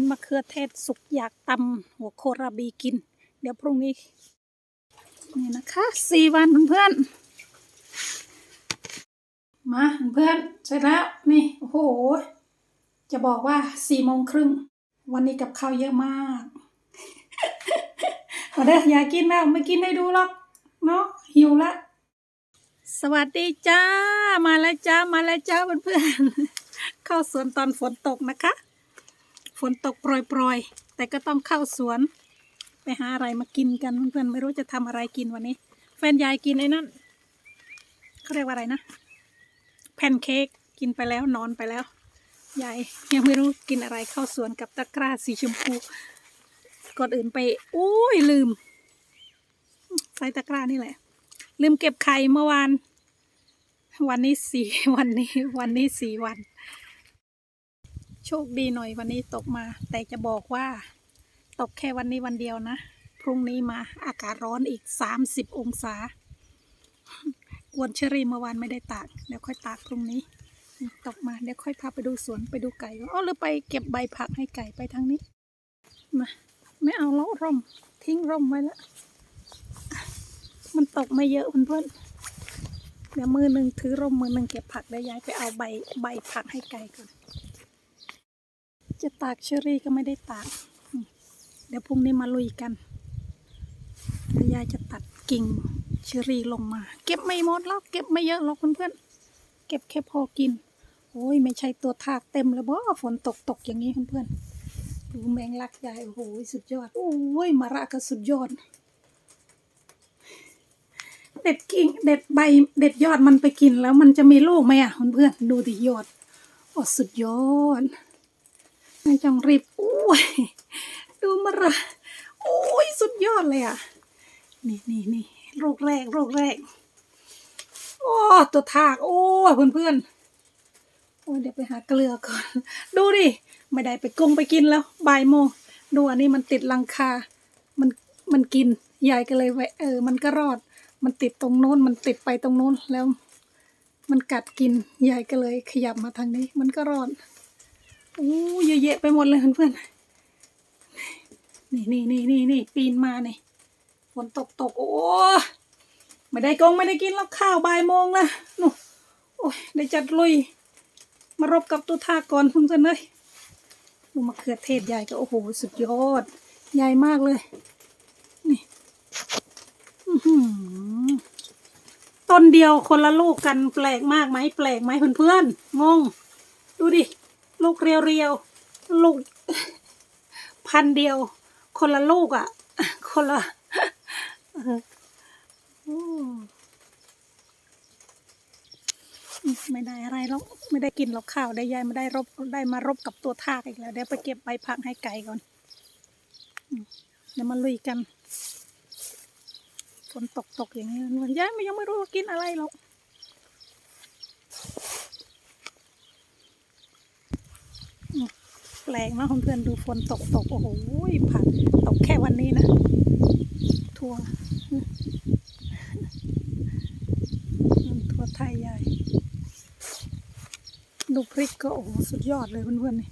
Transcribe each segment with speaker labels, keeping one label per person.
Speaker 1: นมะเขือเทศสุกอยากตำหัวโคราบีกิน เดี๋ยวพรุ่งนี้ นี่นะคะสี่วันเพื่อนมาเพื่อนเสร็จแล้วนี่โอ้โห จะบอกว่าสี่โมงครึ่ง วันนี้กับข้าวเยอะมากเอาเด้ออยากกินแล้วไม่กินให้ดูหรอกเนาะหิวละสวัสดีจ้า มาแล้วจ้า มาแล้วจ้าเพื่อนๆเข้าสวนตอนฝนตกนะคะ ฝนตกโปรยๆ แต่ก็ต้องเข้าสวน ไปหาอะไรมากินกันเพื่อนๆ ไม่รู้จะทำอะไรกินวันนี้ แฟนยายกินไอ้นั่นเขาเรียกว่าอะไรนะ แพนเค้กกินไปแล้วนอนไปแล้ว ยายยังไม่รู้กินอะไรเข้าสวนกับตะกร้าสีชมพู ก่อนอื่นไปอุ้ยลืม ใส่ตะกร้านี่แหละ ลืมเก็บไข่เมื่อวาน วันนี้สี่วันนี้ วันนี้สี่วัน โชคดีหน่อยวันนี้ตกมา แต่จะบอกว่า ตกแค่วันนี้วันเดียวนะ พรุ่งนี้มาอากาศร้อนอีกสามสิบองศากวนเชอรี่เมื่อวานไม่ได้ตากเดี๋ยวค่อยตากพรุ่งนี้ ตกมาเดี๋ยวค่อยพาไปดูสวนไปดูไก่ว่าอ๋อหรือไปเก็บใบผักให้ไก่ไปทางนี้มาไม่เอาแล้วร่ม ทิ้งร่มไว้แล้วมันตกไม่เยอะเพื่อนๆเดี๋ยวมือหนึ่งถือร่มมือหนึ่งเก็บผักได้วย้ายไปเอาใบใบผักให้ไก่ก่อน จะตากเชอรี่ก็ไม่ได้ตาก เดี๋ยวพรุ่งนี้มาลุยกันยายจะตัดกิ่งเชอรี่ลงมา เก็บไม่หมดแล้วเก็บไม่เยอะหรอกเพื่อนๆเก็บแค่พอกิน โอ้ยไม่ใช่ตัวทากเต็มแล้วบ่ฝนตกตกอย่างนี้เพื่อนๆดูแมงลักยายโอ้โหสุดยอด โอ้ยมะระก็สุดยอด เด็ดกิ่งเด็ดใบเด็ดยอดมันไปกินแล้วมันจะมีลูกไหมอะเพื่อนๆดูดิยอดโอ้สุดยอด ไม่ต้องรีบโอ้ยดูมะระโอ้ยสุดยอดเลยอะ นี่นี่นี่โรคแรกโรคแรก โอ้ตัวทากโอ้เพื่อนๆโอ้เดี๋ยวไปหาเกลือก่อน ดูดิ ไม่ได้ไปกงไปกินแล้วบ่ายโมงดูอันนี้มันติดลังคา มันมันกินยายก็เลยเออ มันก็รอด มันติดตรงโน้น มันติดไปตรงโน้นแล้ว มันกัดกินยายก็เลยขยับมาทางนี้ มันก็รอด โอ้เยอะแยะไปหมดเลยเพื่อนๆนี่นี่นี่นี่นี่ปีนมานี่ฝนตกตกโอ้ไม่ได้กงไม่ได้กินแล้วข้าวบ่ายโมงละนู่โอ้ยได้จัดลุย มารบกับตัวทาก่อนเพื่อนๆเลยดูมะเขือเทศยายก็โอ้โหสุดยอด ใหญ่มากเลย นี่ต้นเดียวคนละลูกกันแปลกมากไหมแปลกไหมเพื่อนๆงง ดูดิ ลูกเรียวๆ ลูก พันเดียว คนละลูกอะ คนละไม่ได้อะไรหรอกไม่ได้กินหรอกข้าวได้ยายไม่ได้รบได้มารบกับตัวทากอีกแล้วเดี๋ยวไปเก็บใบผักให้ไก่ก่อนเดี๋ยวมาลุยกันฝนตกตกอย่างนี้มันยายไม่ยังไม่รู้กินอะไรหรอกอืม แปลกเนะเพื่อนๆดูฝนตกตกโอ้โหผักตกแค่วันนี้นะ ทั่วทั่วไทยใหญ่ดูพริกก็โอ้โหสุดยอดเลยเพื่อนๆนี่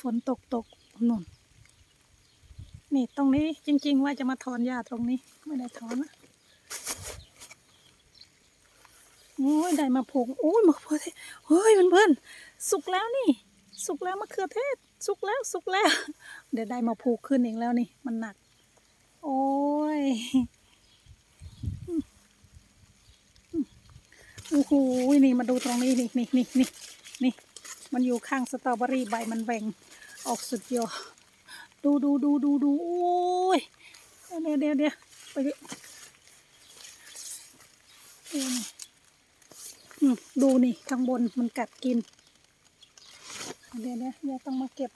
Speaker 1: ฝนตกตกนนนี่ตรงนี้จริง ๆ ว่าจะมาถอนหญ้าตรงนี้ ไม่ได้ถอนนะโอ้ยได้มาผงโอ้ยมะเขือเทศเฮ้ยเพื่อนๆสุกแล้วนี่ สุกแล้วมะเขือเทศ สุกแล้วสุกแล้ว เดี๋ยวได้มาผูกขึ้นเอีกแล้วนี่ มันหนัก โอ้ยโอ้โหนี่มาดูตรงนี้นี่นี่นี่นี่นี่ มันอยู่ข้างสตรอเบอรี่ใบมันแบ่งออกสุดยอดดูดูดูดูดูโอ้ยเดี๋ยวเดี๋ยวเดี๋ยวไปดิอืมอืมดูนี่ข้างบนมันกัดกิน เดี๋ยวเดี๋ยวเดี๋ยต้องมาเก็บ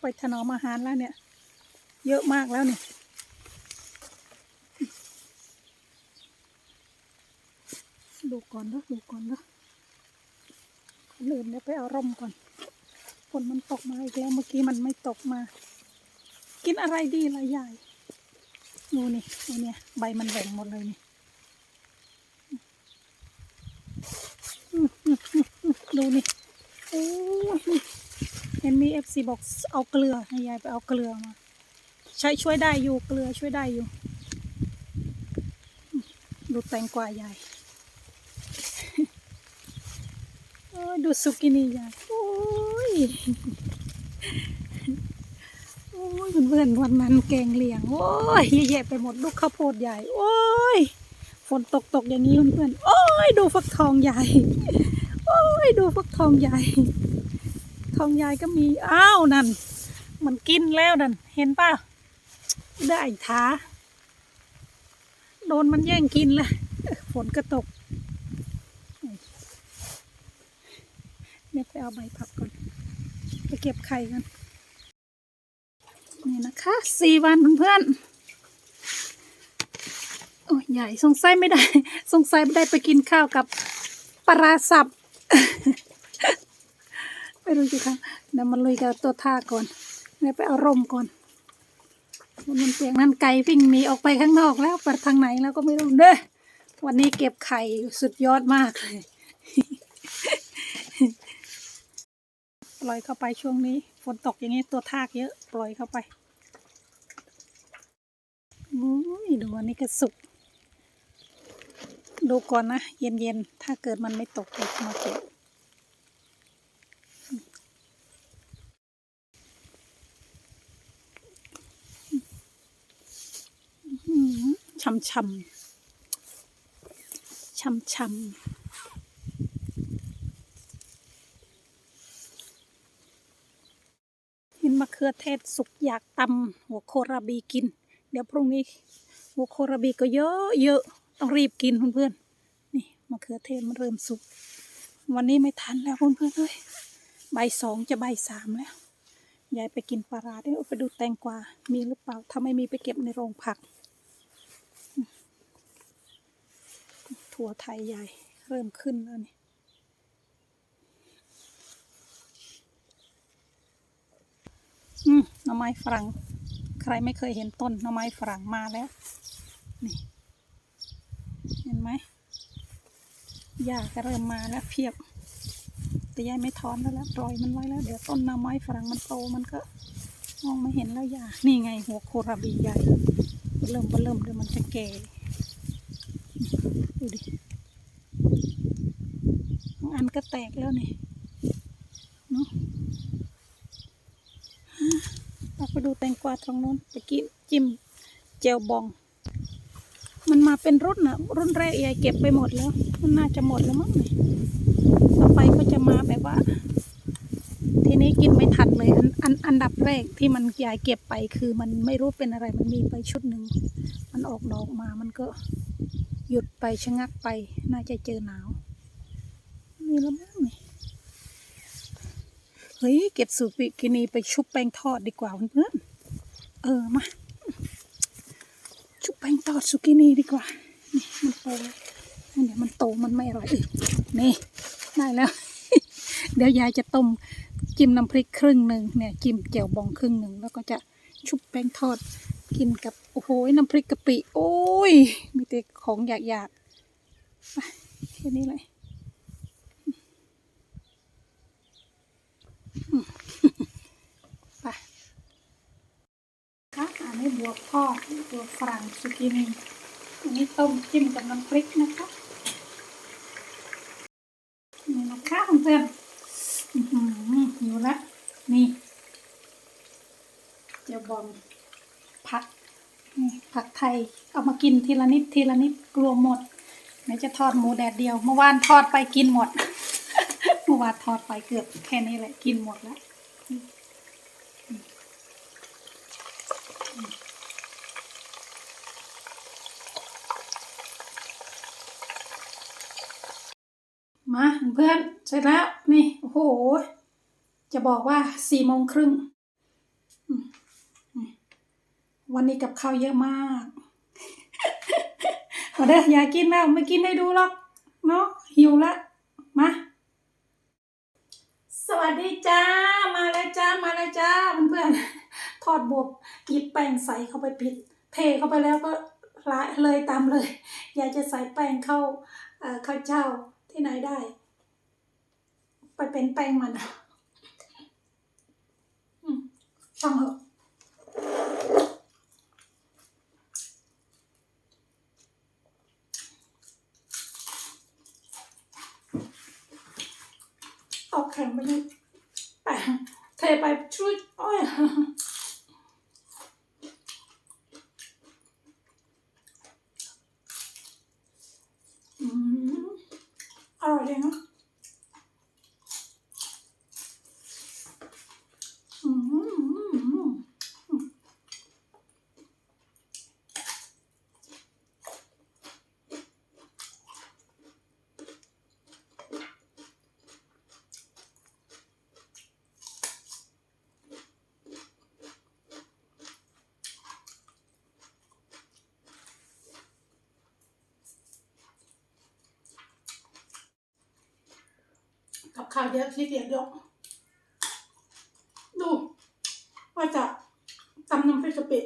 Speaker 1: ไปถนอมอาหารแล้วเนี่ย เยอะมากแล้วนี่ดูก่อนนะดูก่อนนะคนอื่นเดี๋ยวไปเอาร่มก่อนฝนมันตกมาอีกแล้วเมื่อกี้มันไม่ตกมา กินอะไรดีละยายดูนี่ดูเนี่ยใบมันแบ่งหมดเลยนี่ดูนี่ โอ้เห็นมีเอฟซีบอกเอาเกลือให้ยายไปเอาเกลือมา ใช้ช่วยได้อยู่เกลือช่วยได้อยู่ ดูแตงกวายายดูสุกินี่ยายโอ้ยโอ้ยเพื่อนๆวันนั้นแกงเลียง โอ้ยเยะแยะไปหมดลูกข้าวโพดใหญ่ โอ้ย ฝนตกตกอย่างนี้เพื่อนๆโอ้ย ดูฟักทองใหญ่ ยดูฟักทองใหญ่ ทองใหญ่ก็มี อ้าวนั่น มันกินแล้วนั่น เห็นป่ะ ได้ท้า โดนมันแย่งกินละฝนก็ตกเดี๋ยวไปเอาใบผักก่อน ไปเก็บไข่กัน นี่นะคะสี่วันเพื่อนโอ้ยใหญ่สงสัยไม่ได้ สงสัยไม่ได้ไปกินข้าวกับปลาสับ ไม่รู้สิคะเดี๋ยวมันลุยกับตัวท่าก่อนเดี๋ยวไปเอาร่มก่อนมันเสียงนั่นไก่วิ่งหนีออกไปข้างนอกแล้วไปทางไหนแล้วก็ไม่รู้เด้อวันนี้เก็บไข่สุดยอดมากเลยปล่อยเข้าไปช่วงนี้ ฝนตกอย่างนี้ตัวทากเยอะ ปล่อยเข้าไปอุ้ยดูอันนี้ก็สุก ดูก่อนนะ เย็นๆ ถ้าเกิดมันไม่ตกเดี๋ยมาเก็บช่ำช่ำช่ำช่ำเห็นมะเขือเทศสุกอยากตำหัวโคราบีกิน เดี๋ยวพรุ่งนี้ หัวโคราบีก็เยอะเยอะ ต้องรีบกินเพื่อนๆนี่มะเขือเทศมันเริ่มสุก วันนี้ไม่ทันแล้วเพื่อนๆเลยใบสองจะใบสามแล้วยายไปกินปลาร้าเดี๋ยวไปดูแตงกวา มีหรือเปล่า ถ้าไม่มีไปเก็บในโรงผัก ถั่วไทยใหญ่เริ่มขึ้นแล้วนี่หน่อไม้ฝรั่ง ใครไม่เคยเห็นต้นหน่อไม้ฝรั่งมาแล้ว นี่ ห็นไหมหญ้าก็เริ่มมาแล้วเพียบ แต่ยายไม่ถอนแล้วละปล่อยมันไว้แล้ว เดี๋ยวต้นหน่อไม้ฝรั่งมันโตมันก็มองไม่เห็นแล้วหญ้านี่ไงหัวโคราบีใหญ่เริ่มเริ่มเดี๋ยวมันจะแก่ดูดิอันก็แตกแล้วนี่เนาะเราไปดูแตงกวาตรงนู้นไปกินจิ้มเจลบอง มันมาเป็นรุ่นอะรุ่นแรกยายเก็บไปหมดแล้ว มันน่าจะหมดแล้วมั้งต่อไปก็จะมาแบบว่า ทีนี้กินไม่ทันเลยอันอันอันดับแรกที่มันยายเก็บไปคือมันไม่รู้เป็นอะไรมันมีไปชุดหนึ่งมันออกดอกมามันก็หยุดไปชะงักไป น่าจะเจอหนาวมีแล้วมั้งนี่เฮ้ยเก็บสูตรบิกินีไปชุบแป้งทอดดีกว่าเพื่อนเออมา ชุบแป้งทอดสุกินีดีกว่า นี่มันโตเดี๋ยวมันโตมันไม่อร่อยอีกนี่ได้แล้ว เดี๋ยวยายจะต้มจิ้มน้ำพริกครึ่งหนึ่งเนี่ยจิ้มแจ่วบองครึ่งหนึ่งแล้วก็จะชุบแป้งทอดกินกับโอ้โหน้ำพริกกะปิ โอ้ย มีแต่ของอยากๆแค่นี้เลยอืมไปค่ะ อันนี้บวกทอดบวฝรั่งสุกินีอันนี้ต้มจิ้มกับน้ำพริกนะคะนี่นะคะเพื่อนๆอื้อหือหิวละนี่เจียวบองผักผักไทยเอามากินทีละนิดทีละนิดกลัวหมดไหนจะทอดหมูแดดเดียว เมื่อวานทอดไปกินหมด เมื่อวานทอดไปเกือบแค่นี้แหละกินหมดแล้ว มาเพื่อนเสร็จแล้วนี่โอ้โห จะบอกว่าสี่โมงครึ่งวันนี้กับข้าวเยอะมากเอาเด้ออยากกินแล้วไม่กินให้ดูหรอกเนาะหิวละมาสวัสดีจ้ามาแล้วจ้ามาแล้วจ้าเพื่อนๆทอดบวบหยิบแป้งใส่เข้าไปปิด เทเข้าไปแล้วก็ละเลยตามเลย อยากจะใส่แป้งเข้าเข้าวเจ้า ที่ไหนได้ ไปเป็นแป้งมันช่างเถอะเอาแข็งไปเลยไปเทไปช่วยโอ้ยอืม อร่อยเลยเนอะอืมอืมอืม กับข้าวเยอะขี้เกียจยกดู ว่าจะตำน้ำพริกกะปิ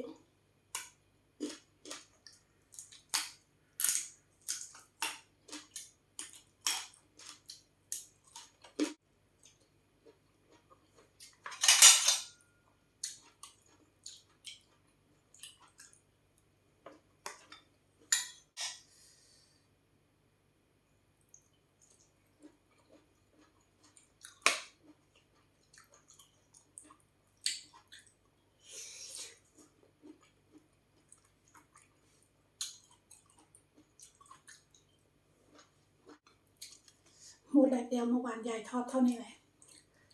Speaker 1: หมูแดดเดียวเมื่อวานยายทอดเท่านี้เลย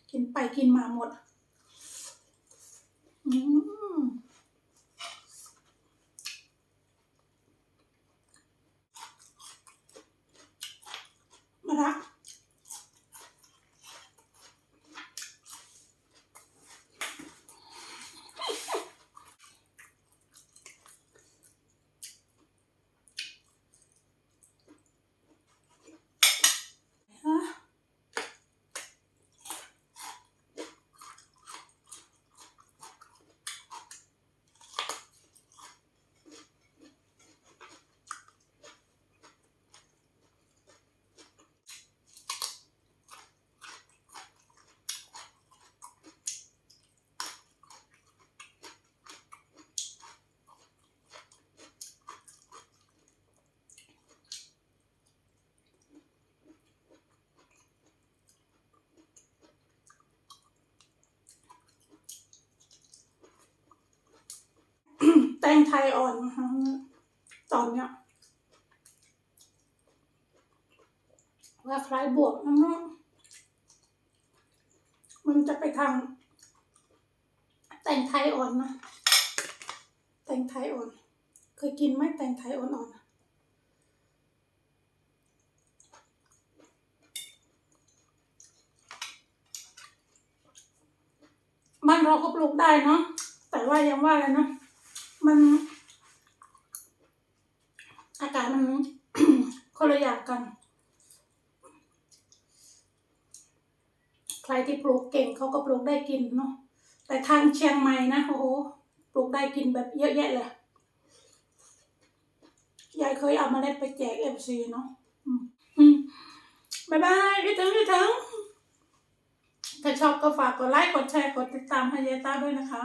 Speaker 1: กินไปกินมาหมด อืมมาละฮะ แตงไทยอ่อนนะคะตอนเนี้ยว่าคล้ายบวกนะเนาะมันจะไปทางแตงไทยอ่อนนะแตงไทยอ่อน เคยกินไหมแตงไทยอ่อนๆอะบ้านเราก็ปลูกได้เนาะแต่ว่ายังว่าเลยเนาะ มัน อากาศมันคนละอย่างกัน ใครที่ปลูกเก่งเขาก็ปลูกได้กินเนาะแต่ทางเชียงใหม่นะโอ้โหปลูกได้กินแบบเยอะแยะเลยยายเคยเอามาเล็ดไปแจกเอฟซีเนาะบายบายพี่ถึงพี่ถึงถ้าชอบก็ฝากกดไลค์ กดแชร์ กดติดตามให้ยายต้าด้วยนะคะ